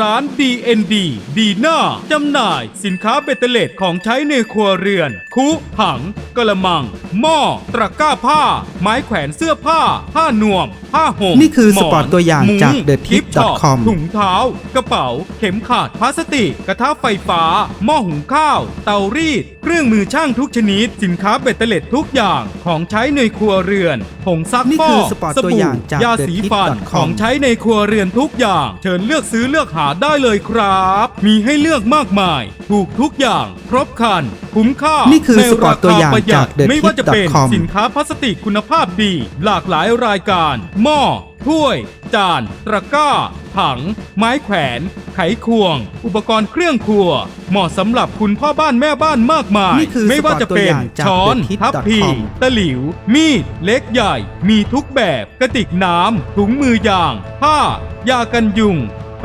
ร้าน DND ดีน่าจำหน่ายสินค้าเบตเตอร์เลตของใช้ในครัวเรือน คุผังกระมัง หม้อ ตะกร้าผ้า ไม้แขวนเสื้อผ้า ผ้านวม ผ้าห่มนี่คือหมสปอร์ตตัวอย่างมุ้จาก The กิฟต์ช็อป Tip.com ถุงเท้า กระเป๋า เข็มขัดพลาสติก กระทะไฟฟ้า หม้อหุงข้าว เตารีด เครื่องมือช่างทุกชนิด สินค้าเบตเตอร์เลตทุกอย่างของใช้ในครัวเรือนผงซักนี่ฟคืออกสปอร์ตตัวอย่างจากยา The สีฟัน Tip.com ของใช้ในครัวเรือนทุกอย่าง เชิญเลือกซื้อเลือกหาได้เลยครับ มีให้เลือกมากมาย ถูกทุกอย่างครบครัน คุ้มค่านี่คือในสปอร์ตตัวอย่างรคประหยัดจาก The ไม่ว่าจะเป็น Tip.com สินค้าพลาสติกคุณภาพดี หลากหลายรายการ หม้อถ้วย จาน ตะกร้า ถัง ไม้แขวน ไขควง อุปกรณ์เครื่องครัว เหมาะสำหรับคุณพ่อบ้านแม่บ้านมากมายนี่คือไม่ว่าจะเป็นสปอร์ตตัวอย่างจากช้อน The Tip.com ทัพพีตะหลิว มีด เล็กใหญ่ มีทุกแบบ กระติกน้ำถุงมือยาง ผ้า ยากันยุง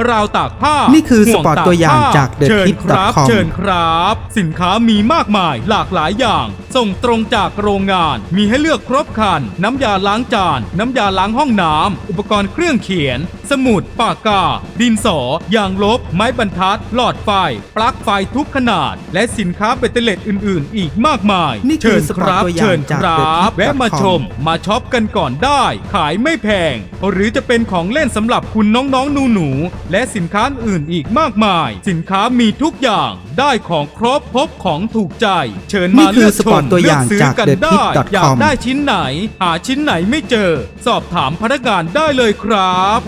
ราวตากผ้า นี่คือห่วงสปอร์ตกตัวอย่างผ้จาก The เชิญครับ Tip.com เชิญครับ สินค้ามีมากมายหลากหลายอย่าง ส่งตรงจากโรงงาน มีให้เลือกครบครัน น้ำยาล้างจาน น้ำยาล้างห้องน้ำ อุปกรณ์เครื่องเขียน สมุด ปากกา ดินสอ ยางลบ ไม้บรรทัด หลอดไฟ ปลั๊กไฟทุกขนาด และสินค้าเบตเตอร์เลตอื่น ๆ อีกมากมาย นี่คืเชิอญสคปอร์ตรับตัวอย่างเชิญจากครั The บ Tip.com แวะมาชม มาช็อปกันก่อนได้ ขายไม่แพง หรือจะเป็นของเล่นสำหรับคุณน้องๆหนูๆและสินค้าอื่นอีกมากมาย สินค้ามีทุกอย่าง ได้ของครบพบของถูกใจ เชิญนี่มาคือเลือกสชปอร์มตตัวเลือย่ากงซื้อจากกัน The ได้ Tip.com อยากได้ชิ้นไหน หาชิ้นไหนไม่เจอ สอบถามพนักงานได้เลยครับ